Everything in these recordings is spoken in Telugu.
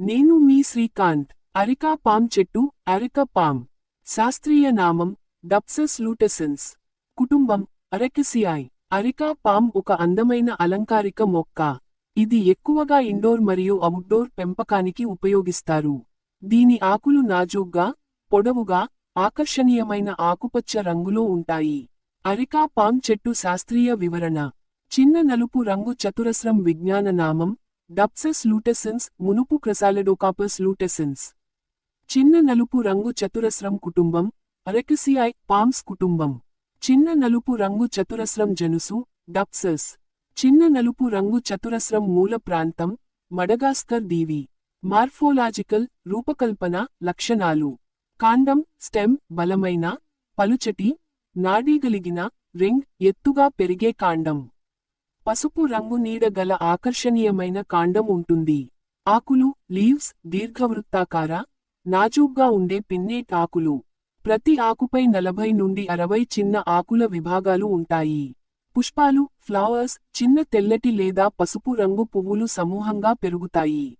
నేను మీ శ్రీకాంత్ అరికా పామ్ చెట్టు అరిక పామ్. శాస్త్రీయ నామం డప్సస్ లూటెసెన్స్. కుటుంబం అరెకిసియాయ్. అరికా పామ్ ఒక అందమైన అలంకారిక మొక్క. ఇది ఎక్కువగా ఇండోర్ మరియు అవుట్డోర్ పెంపకానికి ఉపయోగిస్తారు. దీని ఆకులు నాజూగ్గా పొడవుగా ఆకర్షణీయమైన ఆకుపచ్చ రంగులో ఉంటాయి. అరికా పామ్ చెట్టు శాస్త్రీయ వివరణ. చిన్న నలుపు రంగు చతురస్రం విజ్ఞాన నామం డప్సెస్ లూటెసిన్స్ మునుపు క్రసాలెడోకాపస్ లూటెసెన్స్ చిన్న నలుపు రంగు చతురస్రం కుటుంబం అరెకిసియాయ్ పామ్స్ కుటుంబం చిన్న నలుపు రంగు చతురస్రం జనుసు డప్సెస్ చిన్న నలుపు రంగు చతురస్రం మూల ప్రాంతం మడగాస్కర్ దీవి మార్ఫోలాజికల్ రూపకల్పన లక్షణాలు కాండం స్టెమ్ బలమైన పలుచటి నాడీగలిగిన రింగ్ ఎత్తుగా పెరిగే కాండం పసుపు రంగు నీడ గల ఆకర్షణీయమైన కాండం ఉంటుంది. ఆకులు లీవ్స్ దీర్ఘవృత్తాకార నాజూగ్గా ఉండే పిన్నేట్ ఆకులు. ప్రతి ఆకుపై నలభై నుండి అరవై చిన్న ఆకుల విభాగాలు ఉంటాయి. పుష్పాలు ఫ్లవర్స్ చిన్న తెల్లటి లేదా పసుపు రంగు పువ్వులు సమూహంగా పెరుగుతాయి.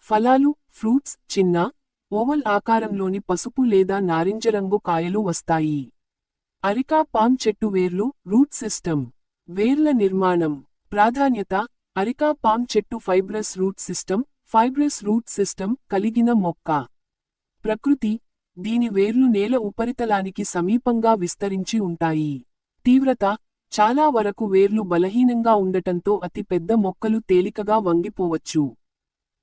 ఫలాలు ఫ్రూట్స్ చిన్న ఓవల్ ఆకారంలోని పసుపు లేదా నారింజ రంగు కాయలు వస్తాయి. అరికా పామ్ చెట్టు వేర్లు రూట్ సిస్టమ్. వేర్ల నిర్మాణం ప్రాధాన్యత అరికా పామ్ చెట్టు fibrous root system fibrous root system కలిగిన మొక్క. ప్రకృతి దీని వేర్లు నేల ఉపరితలానికి సమీపంగా విస్తరించి ఉంటాయి. తీవ్రత చాలా వరకు వేర్లు బలహీనంగా ఉండటంతో అతి పెద్ద మొక్కలు తేలికగా వంగిపోవచ్చు.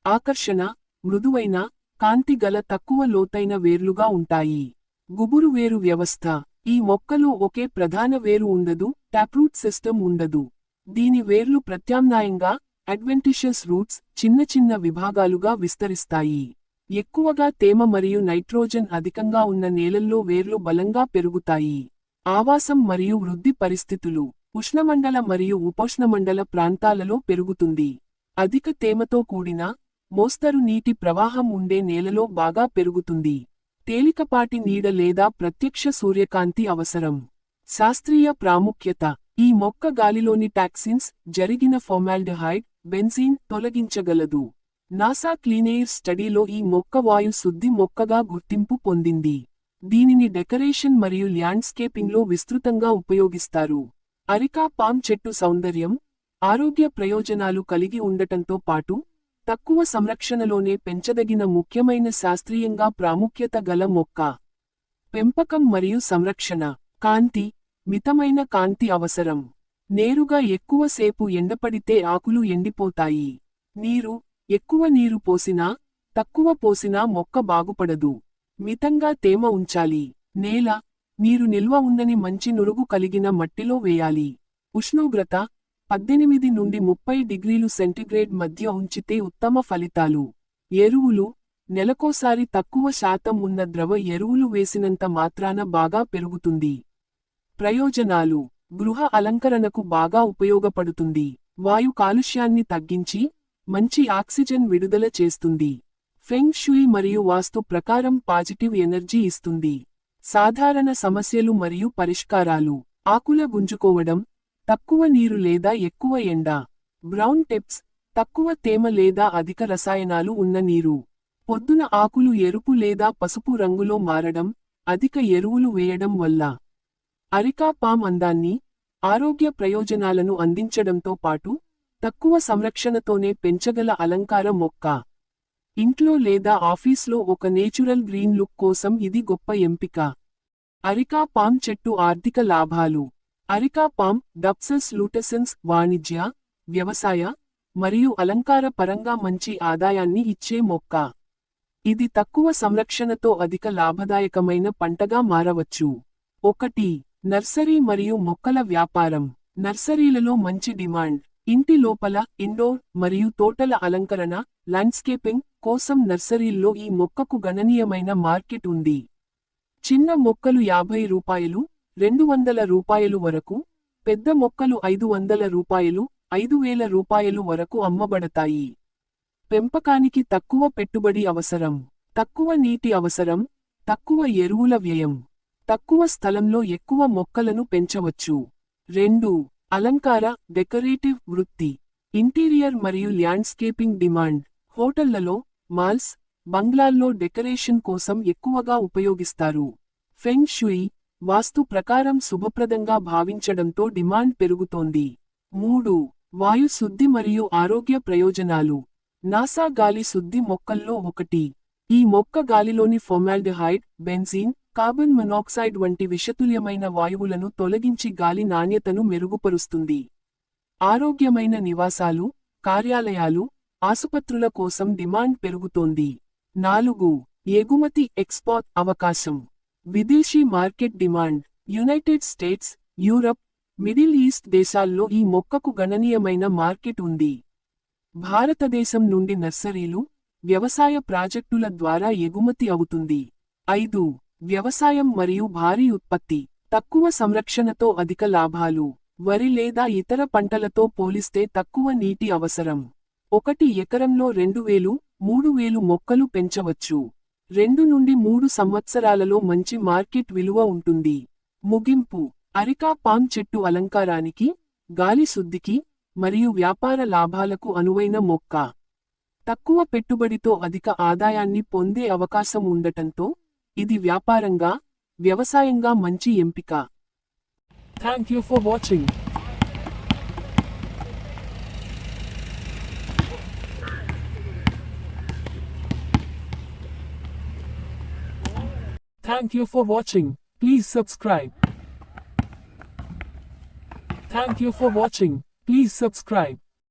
ఆకర్షణ మృదువైన కాంతి గల తక్కువ లోతైన వేర్లుగా ఉంటాయి. గుబురు వేరు వ్యవస్థ. ఈ మొక్కలో ఒకే ప్రధాన వేరు ఉండదు టాప్రూట్ సిస్టమ్ ఉండదు. దీని వేర్లు ప్రత్యామ్నాయంగా అడ్వెంటిషియస్ రూట్స్ చిన్న చిన్న విభాగాలుగా విస్తరిస్తాయి. ఎక్కువగా తేమ మరియు నైట్రోజన్ అధికంగా ఉన్న నేలల్లో వేర్లు బలంగా పెరుగుతాయి. ఆవాసం మరియు వృద్ధి పరిస్థితులు ఉష్ణమండల మరియు ఉపోష్ణమండల ప్రాంతాలలో పెరుగుతుంది. అధిక తేమతో కూడిన మోస్తరు నీటి ప్రవాహం ఉండే నేలలో బాగా పెరుగుతుంది. తేలికపాటి నీడ లేదా ప్రత్యక్ష సూర్యకాంతి అవసరం. శాస్త్రీయ ప్రాముఖ్యత. ఈ మొక్క గాలిలోని టాక్సిన్స్ జరిగిన ఫార్మాల్డిహైడ్ బెన్జీన్ తొలగించగలదు. నాసా క్లీనెయిర్ స్టడీలో ఈ మొక్క వాయు శుద్ధి మొక్కగా గుర్తింపు పొందింది. దీనిని డెకరేషన్ మరియు ల్యాండ్స్కేపింగ్లో విస్తృతంగా ఉపయోగిస్తారు. అరికా పామ్ చెట్టు సౌందర్యం ఆరోగ్య ప్రయోజనాలు కలిగి ఉండటంతో పాటు తక్కువ సంరక్షణలోనే పెంచదగిన ముఖ్యమైన శాస్త్రీయంగా ప్రాముఖ్యత గల మొక్క. పెంపకం మరియు సంరక్షణ. కాంతి మితమైన కాంతి అవసరం. నేరుగా ఎక్కువసేపు ఎండపడితే ఆకులు ఎండిపోతాయి. నీరు ఎక్కువ నీరు పోసినా తక్కువ పోసినా మొక్క బాగుపడదు. మితంగా తేమ ఉంచాలి. నేల నీరు నిల్వ ఉందని మంచి నురుగు కలిగిన మట్టిలో వేయాలి. ఉష్ణోగ్రత పద్దెనిమిది నుండి ముప్పై డిగ్రీలు సెంటిగ్రేడ్ మధ్య ఉంచితే ఉత్తమ ఫలితాలు. ఎరువులు నెలకోసారి తక్కువ శాతం ఉన్న ద్రవ ఎరువులు వేసినంత మాత్రాన బాగా పెరుగుతుంది. ప్రయోజనాలు గృహ అలంకరణకు బాగా ఉపయోగపడుతుంది. వాయు కాలుష్యాన్ని తగ్గించి మంచి ఆక్సిజన్ విడుదల చేస్తుంది. ఫెంగ్ షుయి మరియు వాస్తు ప్రకారం పాజిటివ్ ఎనర్జీ ఇస్తుంది. సాధారణ సమస్యలు మరియు పరిష్కారాలు. ఆకుల గుంజుకోవడం తక్కువ నీరు లేదా ఎక్కువ ఎండ బ్రౌన్ టిప్స్ తక్కువ తేమ లేదా అధిక రసాయనాలు ఉన్న నీరు పొద్దున ఆకులు ఎరుపు లేదా పసుపు రంగులో మారడం అధిక ఎరువులు వేయడం వల్ల అరికా పామ్ అందాన్ని ఆరోగ్య ప్రయోజనాలను అందించడంతో పాటు తక్కువ సంరక్షణతోనే పెంచగల అలంకార మొక్క. ఇంట్లో లేదా ఆఫీస్లో ఒక నేచురల్ గ్రీన్ లుక్ కోసం ఇది గొప్ప ఎంపిక. అరికా పామ్ చెట్టు ఆర్థిక లాభాలు. అరికా పామ్ డప్సెస్ లూటెసెన్స్ వాణిజ్య వ్యవసాయ మరియు అలంకార పరంగా మంచి ఆదాయాన్ని ఇచ్చే మొక్క. ఇది తక్కువ సంరక్షణతో అధిక లాభదాయకమైన పంటగా మారవచ్చు. ఒకటి నర్సరీ మరియు మొక్కల వ్యాపారం. నర్సరీలలో మంచి డిమాండ్. ఇంటి లోపల ఇండోర్ మరియు తోటల అలంకరణ ల్యాండ్స్కేపింగ్ కోసం నర్సరీల్లో ఈ మొక్కకు గణనీయమైన మార్కెట్ ఉంది. చిన్న మొక్కలు యాభై రూపాయలు రెండు వందల రూపాయలు వరకు పెద్ద మొక్కలు ఐదు వందల రూపాయలు ఐదు వేల రూపాయలు వరకు అమ్మబడతాయి. పెంపకానికి తక్కువ పెట్టుబడి అవసరం తక్కువ నీటి అవసరం తక్కువ ఎరువుల వ్యయం తక్కువ స్థలంలో ఎక్కువ మొక్కలను పెంచవచ్చు. రెండు అలంకార డెకరేటివ్ వృత్తి ఇంటీరియర్ మరియు ల్యాండ్స్కేపింగ్ డిమాండ్ హోటళ్ళలో మాల్స్ బంగ్లాల్లో డెకరేషన్ కోసం ఎక్కువగా ఉపయోగిస్తారు. ఫెంగ్ షుయి వాస్తు ప్రకారం శుభప్రదంగా భావించడంతో డిమాండ్ పెరుగుతోంది. మూడు. వాయు శుద్ధి మరియు ఆరోగ్య ప్రయోజనాలు. నాసా గాలి శుద్ధి మొక్కల్లో ఒకటి. ఈ మొక్క గాలిలోని ఫొమాల్డిహైడ్ బెన్జీన్ కార్బన్ మొనాక్సైడ్ వంటి విషతుల్యమైన వాయువులను తొలగించి గాలి నాణ్యతను మెరుగుపరుస్తుంది. ఆరోగ్యమైన నివాసాలు కార్యాలయాలు ఆసుపత్రుల కోసం డిమాండ్ పెరుగుతోంది. నాలుగు. ఎగుమతి ఎక్స్పోర్ట్ అవకాశం. విదేశీ market demand United States Europe Middle East దేశాల్లో ఈ మొక్కకు గణనీయమైన మార్కెట్ ఉంది. భారతదేశం నుండి నర్సరీలు వ్యవసాయ ప్రాజెక్టుల ద్వారా ఎగుమతి అవుతుంది. ఐదు వ్యవసాయం మరియు భారీ ఉత్పత్తి తక్కువ సంరక్షణతో అధిక లాభాలు వరి లేదా ఇతర పంటలతో పోలిస్తే తక్కువ నీటి అవసరం. ఒకటి ఎకరంలో రెండు వేలు మూడు వేలు మొక్కలు పెంచవచ్చు. రెండు నుండి మూడు సంవత్సరాలలో మంచి మార్కెట్ విలువ ఉంటుంది. ముగింపు. అరికా పామ్ చెట్టు అలంకారానికి గాలి శుద్ధికి మరియు వ్యాపార లాభాలకు అనువైన మొక్క. తక్కువ పెట్టుబడితో అధిక ఆదాయాన్ని పొందే అవకాశం ఉండటంతో ఇది వ్యాపారంగా వ్యవసాయంగా మంచి ఎంపిక. Thank you for watching Thank you for watching. Please subscribe. Thank you for watching. Please subscribe.